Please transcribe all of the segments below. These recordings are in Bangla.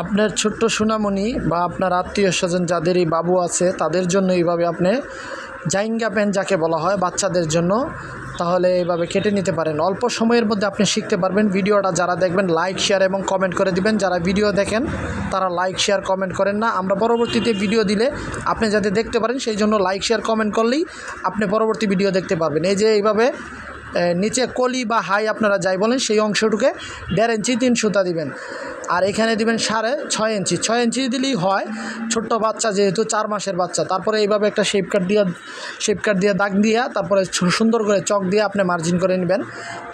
আপনার ছোট্ট সোনামণি বা আপনার আত্মীয় স্বজন যাদের এই বাবু আছে, তাদের জন্য এইভাবে আপনি জাইঙ্গা পেন যাকে বলা হয় বাচ্চাদের জন্য, তাহলে এইভাবে কেটে নিতে পারেন। অল্প সময়ের মধ্যে আপনি শিখতে পারবেন ভিডিওটা। যারা দেখবেন লাইক শেয়ার এবং কমেন্ট করে দিবেন। যারা ভিডিও দেখেন, তারা লাইক শেয়ার কমেন্ট করেন না। আমরা পরবর্তীতে ভিডিও দিলে আপনি যাতে দেখতে পারেন, সেই জন্য লাইক শেয়ার কমেন্ট করলেই আপনি পরবর্তী ভিডিও দেখতে পারবেন। এই যে এইভাবে নিচে কলি বা হাই আপনারা যাই বলেন, সেই অংশটুকে দেড় ইঞ্চি, তিন সুতা দিবেন। আর এখানে দিবেন সাড়ে ছয় ইঞ্চি। ছয় ইঞ্চি দিলেই হয়, ছোট্ট বাচ্চা যেহেতু চার মাসের বাচ্চা। তারপরে এইভাবে একটা শেপ কাট দিয়ে শেপ কাট দিয়ে দাগ দিয়া তারপরে সুন্দর করে চক দিয়ে আপনি মার্জিন করে নেবেন।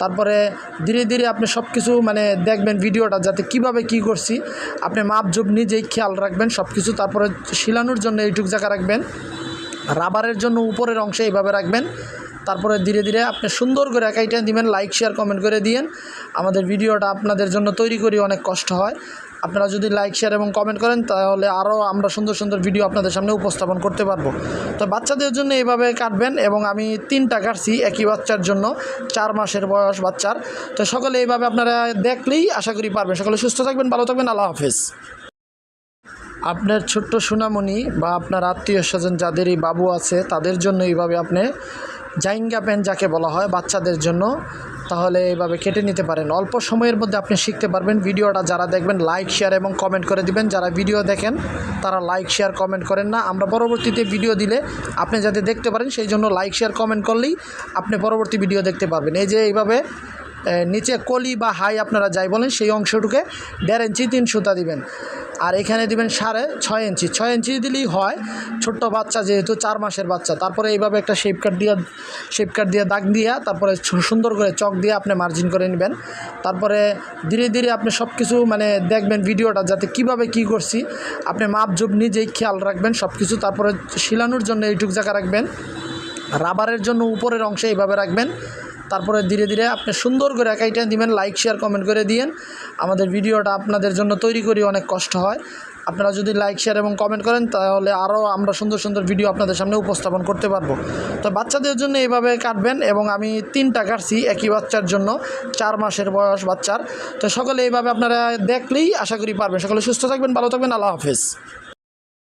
তারপরে ধীরে ধীরে আপনি সব কিছু মানে দেখবেন ভিডিওটা যাতে কীভাবে কি করছি। আপনি মাপ জুপ নিজেই খেয়াল রাখবেন সব কিছু তারপরে শিলানোর জন্য এইটুক জায়গা রাখবেন। রাবারের জন্য উপরের অংশে এইভাবে রাখবেন। তারপরে ধীরে ধীরে আপনি সুন্দর করে একাইটা দিবেন লাইক শেয়ার কমেন্ট করে দিয়েন। আমাদের ভিডিওটা আপনাদের জন্য তৈরি করি, অনেক কষ্ট হয়। আপনারা যদি লাইক শেয়ার এবং কমেন্ট করেন, তাহলে আরও আমরা সুন্দর সুন্দর ভিডিও আপনাদের সামনে উপস্থাপন করতে পারব। তো বাচ্চাদের জন্য এইভাবে কাটবেন এবং আমি তিনটা কাটছি একই বাচ্চার জন্য, চার মাসের বয়স বাচ্চার। তো সকলে এইভাবে আপনারা দেখলেই আশা করি পারবেন। সকলে সুস্থ থাকবেন, ভালো থাকবেন, আল্লাহ হাফেজ। আপনার ছোট্ট সোনামণি বা আপনার আত্মীয় স্বজন যাদের এই বাবু আছে, তাদের জন্য এইভাবে আপনি জাইঙ্গা পেন যাকে বলা হয় বাচ্চাদের জন্য, তাহলে এইভাবে কেটে নিতে পারেন। অল্প সময়ের মধ্যে আপনি শিখতে পারবেন ভিডিওটা। যারা দেখবেন লাইক শেয়ার এবং কমেন্ট করে দিবেন। যারা ভিডিও দেখেন, তারা লাইক শেয়ার কমেন্ট করেন না। আমরা পরবর্তীতে ভিডিও দিলে আপনি যাতে দেখতে পারেন, সেই জন্য লাইক শেয়ার কমেন্ট করলেই আপনি পরবর্তী ভিডিও দেখতে পারবেন। এই যে এইভাবে নিচে কলি বা হাই আপনারা যাই বলেন, সেই অংশটুকে দেড় ইঞ্চি, তিন সুতা দিবেন। আর এখানে দিবেন সাড়ে ছয় ইঞ্চি। ছয় ইঞ্চি দিলেই হয় ছোট্ট বাচ্চা যেহেতু চার মাসের বাচ্চা। তারপরে এইভাবে একটা শেপ কাট দিয়ে শেপ কাট দিয়ে দাগ দিয়া তারপরে সুন্দর করে চক দিয়ে আপনি মার্জিন করে নেবেন। তারপরে ধীরে ধীরে আপনি সব কিছু মানে দেখবেন ভিডিওটা যাতে কীভাবে কি করছি। আপনি মাপ জুপ নিজেই খেয়াল রাখবেন সব কিছু তারপরে শিলানোর জন্য এইটুক জায়গা রাখবেন। রাবারের জন্য উপরের অংশে এইভাবে রাখবেন। তারপরে ধীরে ধীরে আপনি সুন্দর করে একাইটা দিবেন লাইক শেয়ার কমেন্ট করে দিয়েন। আমাদের ভিডিওটা আপনাদের জন্য তৈরি করি, অনেক কষ্ট হয়। আপনারা যদি লাইক শেয়ার এবং কমেন্ট করেন, তাহলে আরও আমরা সুন্দর সুন্দর ভিডিও আপনাদের সামনে উপস্থাপন করতে পারব। তো বাচ্চাদের জন্য এইভাবে কাটবেন এবং আমি তিনটা কাটছি একই বাচ্চার জন্য, চার মাসের বয়স বাচ্চার। তো সকলে এইভাবে আপনারা দেখলেই আশা করি পারবেন। সকলে সুস্থ থাকবেন, ভালো থাকবেন, আল্লাহ হাফেজ।